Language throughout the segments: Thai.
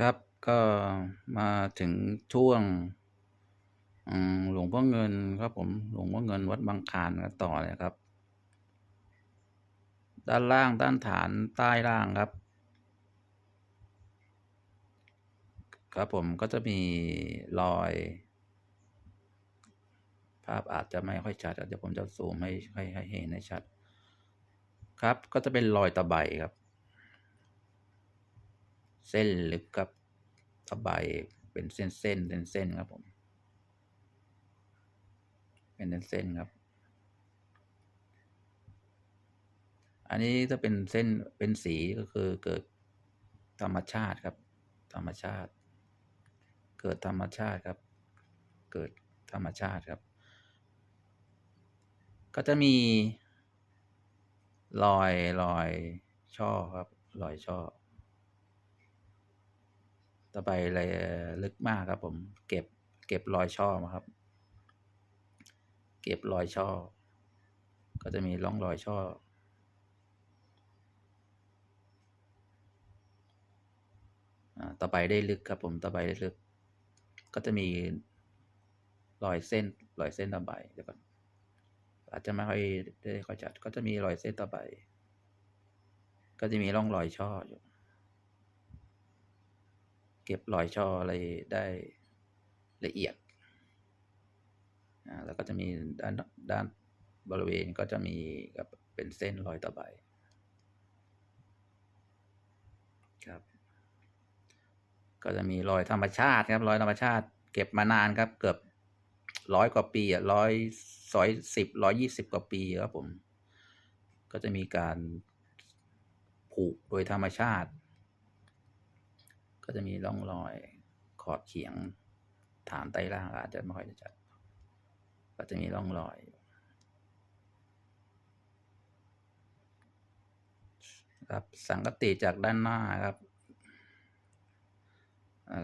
ครับก็มาถึงช่วงหลวงพ่อเงินครับผมหลวงพ่อเงินวัดบางคานกันต่อเลยครับ ด้านล่างด้านฐานใต้ล่างครับ ครับผมก็จะมีรอย ภาพอาจจะไม่ค่อยชัดเดี๋ยวผมจะซูมให้ให้ให้เห็นให้ชัด ครับ ก็จะเป็นรอยตะไบครับ เส้นลึกกับตะไบเป็นเส้นเส้นเส้นเส้นครับผม เป็นเส้นเส้นครับ อันนี้ถ้าเป็นเส้นเป็นสีก็คือเกิดธรรมชาติครับ ธรรมชาติ เกิดธรรมชาติครับ เกิดธรรมชาติครับ ก็จะมีรอยรอยช่อครับ รอยช่อ ตะไบอะไรลึกมากครับผมเก็บเก็บรอยช่อมาครับ เก็บรอยช่อ ก็จะมีร่องรอยช่อตะไบได้ลึกครับผมตะไบได้ลึก ก็จะมีรอยเส้นรอยเส้นตะไบเดี๋ยวก่อนอาจจะไม่ค่อยได้ค่อยชัด ก็จะมีรอยเส้นตะไบก็จะมีร่องรอยช่ออยู่ เก็บรอยช่ออะไรได้ละเอียด แล้วก็จะมีด้านด้านบริเวณก็จะมีกับเป็นเส้นรอยตะไบครับ ก็จะมีรอยธรรมชาติครับรอยธรรมชาติ เก็บมานานครับ เกือบร้อยกว่าปีอะร้อยสอยสิบร้อยยี่สิบกว่าปีครับผม ก็จะมีการผูกโดยธรรมชาติ ก็จะมีร่องรอยขอบเฉียงฐานใต้ล่างอาจจะไม่ค่อยจะชัด ก็จะมีร่องรอย ครับสังกติจากด้านหน้าครับ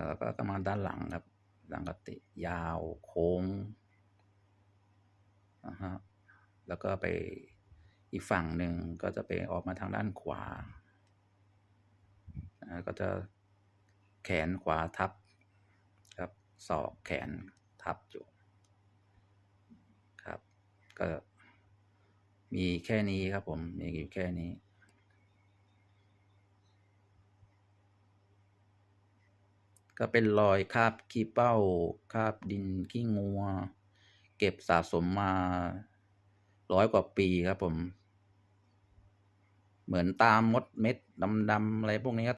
แล้วก็ก็มาด้านหลังครับ สังกติยาวโค้งนะฮะแล้วก็ไปอีกฝั่งหนึ่งก็จะไปออกมาทางด้านขวา ก็จะ แขนขวาทับครับศอกแขนทับอยู่ครับ ก็มีแค่นี้ครับผม มีอยู่แค่นี้ก็เป็นรอยคาบขี้เป้าคาบดินขี้งัว เก็บสะสมมาร้อยกว่าปีครับผม เหมือนตามมดเม็ดดำๆอะไรพวกนี้ครับ